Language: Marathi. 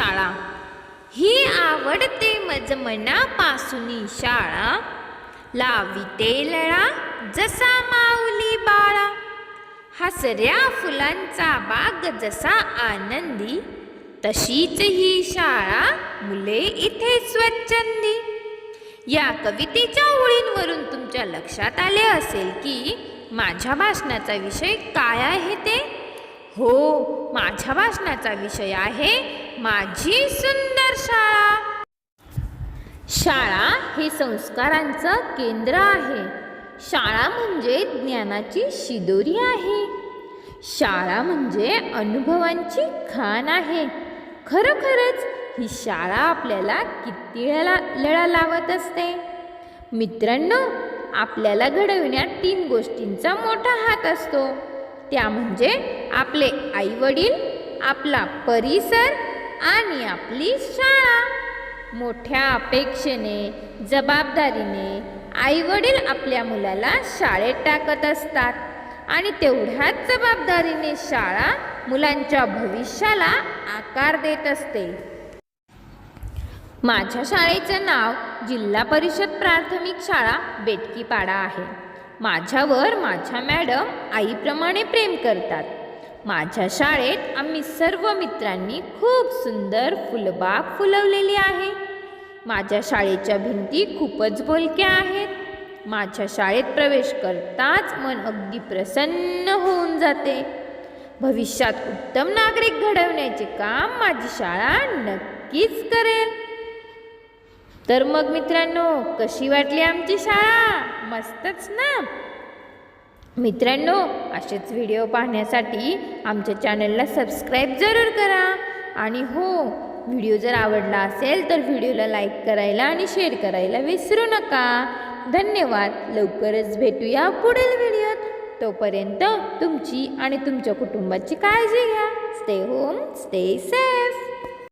शाळा. ही आवडते मज मनापासून शाळा. लाविते लळा जसा माऊली बाळा. हसऱ्या फुलांचा बाग जसा आनंदी. तशीच ही शाळा मुले इथे स्वच्छंदी. या कवितेच्या ओळींवरून तुमच्या लक्षात आले असेल की माझ्या भाषणाचा विषय काय आहे ते? हो माझ्या वाचनाचा विषय आहे माझी सुंदर शाळा. शाळा हे संस्कारांचं केंद्र आहे. शाळा म्हणजे ज्ञानाची शिदोरी आहे. शाळा म्हणजे अनुभवांची खाण आहे. खरोखरच ही शाळा आपल्याला किती लळा लळा लावत असते? मित्रांनो आपल्याला घडविण्यात तीन गोष्टींचा मोठा हात असतो. त्या म्हणजे आपले आईवडील आपला परिसर आणि आपली शाळा. मोठ्या अपेक्षेने जबाबदारीने आईवडील आपल्या मुलाला शाळेत टाकत असतात आणि तेवढ्याच जबाबदारीने शाळा मुलांच्या भविष्याला आकार देत असते. माझ्या शाळेचं नाव जिल्हा परिषद प्राथमिक शाळा बेटकीपाडा आहे. माझ्यावर माझ्या मॅडम आईप्रमाणे प्रेम करतात. माझ्या शाळेत आम्ही सर्व मित्रांनी खूप सुंदर फुलबाग फुलवलेली आहे. माझ्या शाळेच्या भिंती खूपच बोलक्या आहेत. माझ्या शाळेत प्रवेश करताच मन अगदी प्रसन्न होऊन जाते. भविष्यात उत्तम नागरिक घडवण्याचे काम माझी शाळा नक्कीच करेल. तर मग मित्रांनो कशी वाटली आमची शाळा? मस्तच ना? मित्रांनो असेच व्हिडिओ पाहण्यासाठी आमच्या चॅनलला सबस्क्राईब जरूर करा. आणि हो व्हिडिओ जर आवडला असेल तर व्हिडिओला लाईक करायला आणि शेअर करायला विसरू नका. धन्यवाद. लवकरच भेटूया पुढील व्हिडिओत. तोपर्यंत तुमची आणि तुमच्या कुटुंबाची काळजी घ्या. Stay home stay safe